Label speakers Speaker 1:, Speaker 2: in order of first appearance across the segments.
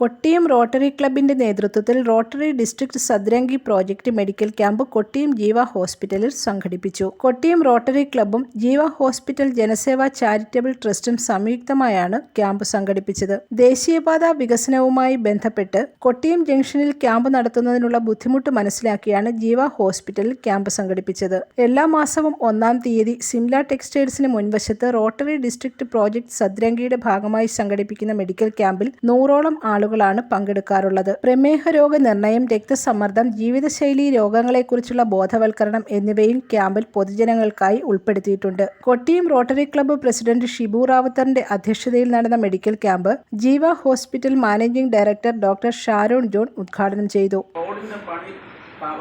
Speaker 1: Kottiyam Rotary ക്ലബിന്റെ നേതൃത്വത്തിൽ rotary district സദ്രംഗി project medical camp Kottiyam Jeeva ഹോസ്പിറ്റലിൽ സംഘടിപ്പിച്ചു. കൊട്ടിയം റോട്ടറി ക്ലബും ജീവ ഹോസ്പിറ്റൽ ജനസേവ ചാരിറ്റബിൾ ട്രസ്റ്റും സംയുക്തമായാണ് ക്യാമ്പ് സംഘടിപ്പിച്ചത്. ദേശീയപാത വികസനവുമായി ബന്ധപ്പെട്ട് കൊട്ടിയം ജംഗ്ഷനിൽ ക്യാമ്പ് നടത്തുന്നതിനുള്ള ബുദ്ധിമുട്ട് മനസ്സിലാക്കിയാണ് ജീവ ഹോസ്പിറ്റലിൽ ക്യാമ്പ് സംഘടിപ്പിച്ചത്. എല്ലാ മാസവും ഒന്നാം തീയതി സിംല ടെക്സ്റ്റൈൽസിന് മുൻവശത്ത് റോട്ടറി ഡിസ്ട്രിക്ട് പ്രോജക്ട് സദ്രംഗിയുടെ ഭാഗമായി സംഘടിപ്പിക്കുന്ന മെഡിക്കൽ ക്യാമ്പിൽ നൂറോളം ആളുകളാണ് പങ്കെടുക്കാറുള്ളത്. പ്രമേഹ രോഗ നിർണയം രക്തസമ്മർദ്ദം ജീവിതശൈലി രോഗങ്ങളെക്കുറിച്ചുള്ള ബോധവൽക്കരണം എന്നിവയും ക്യാമ്പിൽ പൊതുജനങ്ങൾക്കായി ഉൾപ്പെടുത്തിയിട്ടുണ്ട്. Kottiyam Rotary club president Shibu റാവുത്തറിന്റെ അധ്യക്ഷതയിൽ നടന്ന medical camp Jeeva hospital managing director doctor Sharon John ഉദ്ഘാടനം ചെയ്തു.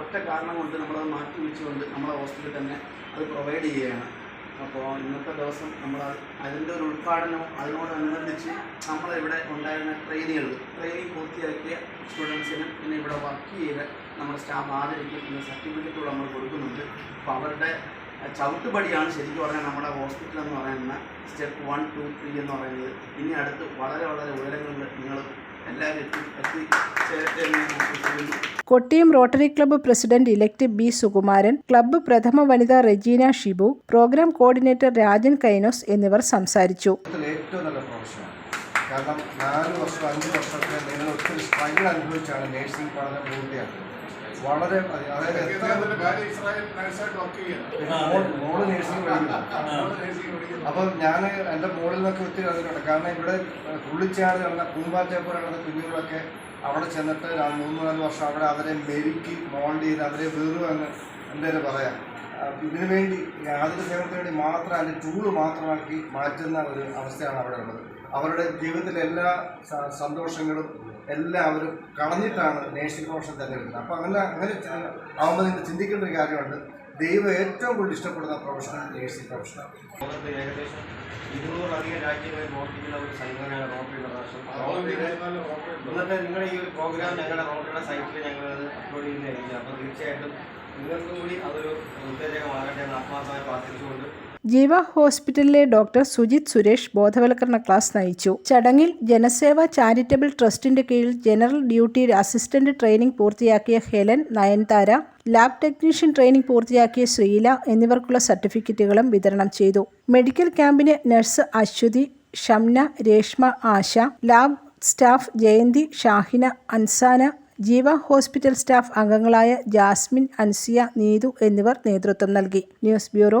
Speaker 2: ഒറ്റ കാരണം കൊണ്ട് നമ്മളത് മാറ്റി വെച്ചുകൊണ്ട് നമ്മളെ ഹോസ്പിറ്റലിൽ തന്നെ അത് പ്രൊവൈഡ് ചെയ്യുകയാണ്. അപ്പോൾ ഇന്നത്തെ ദിവസം നമ്മൾ അതിന്റെ ഒരു ഉദ്ഘാടനവും അതിനോടനുബന്ധിച്ച് നമ്മളിവിടെ ഉണ്ടായിരുന്ന ട്രെയിനികൾ ട്രെയിനിങ് പൂർത്തിയാക്കിയ സ്റ്റുഡൻസിന് പിന്നെ ഇവിടെ വർക്ക് ചെയ്ത് നമ്മുടെ സ്റ്റാഫ് ആദരിക്കും പിന്നെ സർട്ടിഫിക്കറ്റുകൾ നമ്മൾ കൊടുക്കുന്നുണ്ട്. അപ്പോൾ അവരുടെ ചവിട്ടുപടിയാണ് ശരിക്കും പറഞ്ഞാൽ നമ്മുടെ ഹോസ്പിറ്റൽ എന്ന് പറയുന്ന സ്റ്റെപ്പ് വൺ ടു ത്രീ എന്ന് പറയുന്നത്. ഇനി അടുത്ത് വളരെ വളരെ ഉയരങ്ങളിൽ നിങ്ങൾ
Speaker 1: Kottiyam Rotary club president elect B Sukumaran club പ്രഥമ വനിത റെജീന ഷിബു പ്രോഗ്രാം കോർഡിനേറ്റർ രാജൻ കൈനോസ് എന്നിവർ സംസാരിച്ചു.
Speaker 3: ഏറ്റവും നല്ല കാരണം നാല് വർഷം അഞ്ച് വർഷമൊക്കെ നിങ്ങൾ ഒത്തിരി സ്ട്രഗിൾ അനുഭവിച്ചാണ് നേഴ്സിംഗ് പഠനം പൂർത്തിയാക്കുന്നത്. വളരെ അതായത് എത്ര മോൾ നേഴ്സിംഗ് പഠിക്കുന്നു. അപ്പം ഞാൻ എന്റെ മോളിൽ നിന്നൊക്കെ ഒത്തിരി അറിഞ്ഞിട്ടുണ്ട് കാരണം ഇവിടെ പുള്ളിച്ചാട് നടന്ന പൂമ്പാറ്റയെ പോലെ നടന്ന കുഞ്ഞുങ്ങളൊക്കെ അവിടെ ചെന്നിട്ട് മൂന്ന് നാല് വർഷം അവിടെ അവരെ മെരുക്കി മോൾഡ് ചെയ്ത് അവരെ വീറു എന്ന് എന്തായാലും പറയാം. ഇതിനു വേണ്ടി യാതൊരു സേവനത്തിന് വേണ്ടി മാത്രം അതിന്റെ ടൂൾ മാത്രമാക്കി മാറ്റുന്ന ഒരു അവസ്ഥയാണ് അവിടെ ഉള്ളത്. അവരുടെ ജീവിതത്തിലെ എല്ലാ സന്തോഷങ്ങളും എല്ലാം അവർ കളഞ്ഞിട്ടാണ് നേഴ്സിംഗ് പ്രൊഫഷൻ തിരഞ്ഞെടുക്കുന്നത്. അപ്പോൾ അങ്ങനെ അങ്ങനെ ആവുമ്പോൾ നിങ്ങൾ ചിന്തിക്കേണ്ട ഒരു കാര്യമുണ്ട്. ദൈവം ഏറ്റവും കൂടുതൽ ഇഷ്ടപ്പെടുന്ന പ്രൊഫഷനാണ് നേഴ്സിംഗ് പ്രൊഫഷനാണ്
Speaker 4: ലോകത്ത് ഏകദേശം ഇരുന്നൂറിലധികം രാജ്യങ്ങളിൽ പ്രവർത്തിക്കുന്ന ഒരു സംഘടനയാണ് റോട്ടറി ഇന്നത്തെ നിങ്ങളുടെ ഈ ഒരു പ്രോഗ്രാം ഞങ്ങളുടെ റോട്ടറിയുടെ സൈറ്റിൽ ഞങ്ങൾ അത് അപ്ലോഡ് ചെയ്യുന്നതായിരിക്കും. അപ്പോൾ തീർച്ചയായിട്ടും നിങ്ങൾക്കും കൂടി അതൊരു ഉത്തേജകമാകട്ടെ എന്ന് ആത്മാർത്ഥമായി പ്രാർത്ഥിച്ചുകൊണ്ട്
Speaker 1: ജീവ ഹോസ്പിറ്റലിലെ ഡോക്ടർ സുജിത് സുരേഷ് ബോധവൽക്കരണ ക്ലാസ് നയിച്ചു. ചടങ്ങിൽ ജനസേവ ചാരിറ്റബിൾ ട്രസ്റ്റിന്റെ കീഴിൽ ജനറൽ ഡ്യൂട്ടി അസിസ്റ്റന്റ് ട്രെയിനിംഗ് പൂർത്തിയാക്കിയ Helen Nayanthara lab technician training പൂർത്തിയാക്കിയ ശ്രീല എന്നിവർക്കുള്ള സർട്ടിഫിക്കറ്റുകളും വിതരണം ചെയ്തു. മെഡിക്കൽ ക്യാമ്പിന് nurse Aswathy Shamna Reshma Asha lab staff Jayanthi Shahina Ansana Jeeva hospital staff അംഗങ്ങളായ ജാസ്മിൻ അൻസിയ നീതു എന്നിവർ നേതൃത്വം നൽകി. News bureau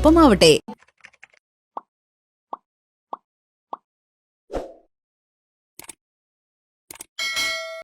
Speaker 5: ആവട്ടെ